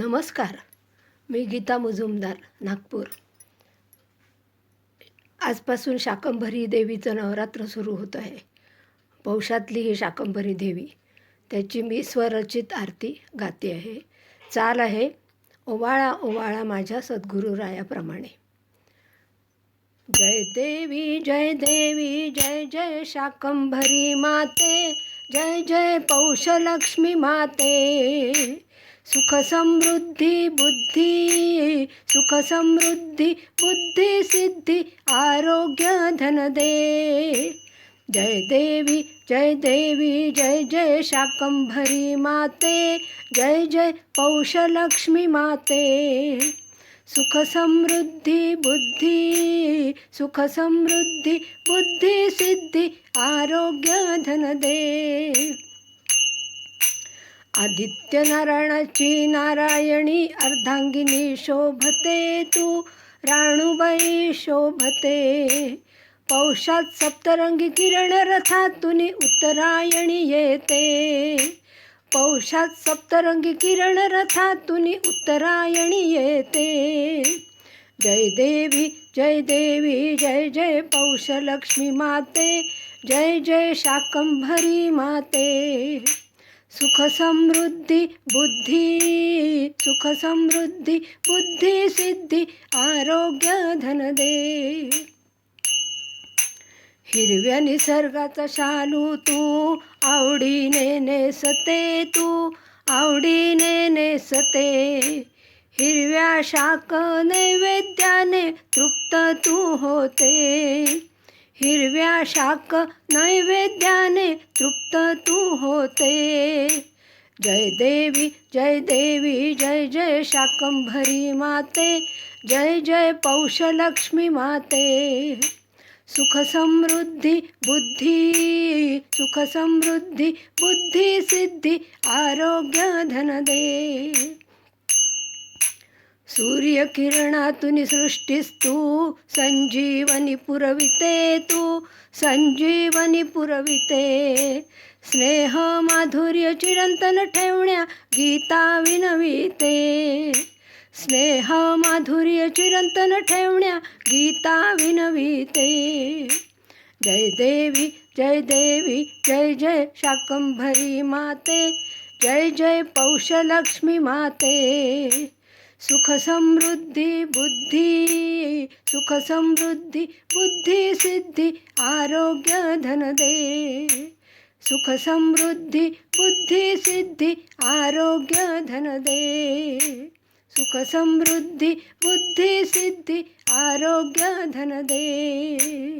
नमस्कार. मी गीता मुजुमदार नागपूर. आजपासून शाकंभरी देवीचं नवरात्र सुरू होत आहे. पौषातली ही शाकंभरी देवी त्याची मी स्वरचित आरती गाते आहे. चाल आहे ओवाळा ओवाळा माझ्या सद्गुरुरायाप्रमाणे. जय देवी जय देवी जय जय शाकंभरी माते जय जय पौषलक्ष्मी माते. सुख समृद्धी बुद्धी सुख समृद्धी बुद्धी सिद्धी आरोग्य धन दे जय देवी जय देवी जय जय शाकंभरी माते जय जय पौषलक्ष्मी माते। सुख समृद्धी बुद्धी सुख समृद्धी बुद्धी सिद्धी आरोग्य धन दे आदित्य नारायणाची नारायणी अर्धांगिनी शोभते तू राणूबाई शोभते. पौषात सप्तरंगी किरण रथातून उत्तरायणी येते. पौषात सप्तरंगी किरण रथातून उत्तरायणी येते. जय देवी जय देवी जय जय पौषलक्ष्मी माते जय जय शाकंभरी माते. सुख समृद्धी बुद्धी सुख समृद्धी बुद्धी सिद्धी आरोग्य धन दे हिरव्या निसर्गाचा शालू तू आवडीने नेसते तू आवडीने नेसते। हिरव्या शाक नैवेद्याने तृप्त तू होते। हिरव्या शाक नैवेद्याने तृप्त तू होते. जय देवी जय देवी जय जय शाकंभरी माते जय जय पौषलक्ष्मी माते. सुख समृद्धी बुद्धी सुख समृद्धी बुद्धी सिद्धी आरोग्य धन सूर्यकिरणातून सृष्टीस्तू संजीवनी पुरविते तू संजीवनी पुरविते. स्नेह माधुर्य चिरंतन ठेवण्या गीता विनविते. स्नेह माधुर्य चिरंतन ठेवण्या गीता विनविते. जय देवी जय देवी जय जय शाकंभरी माते. जय जय पौषलक्ष्मी माते. सुखसमृद्धी बुद्धी सुखसमृद्धी बुद्धी सिद्धी आरोग्य धन दे। सुख समृद्धी बुद्धी सिद्धी आरोग्य धन दे। सुख समृद्धी बुद्धी सिद्धी आरोग्य धन दे।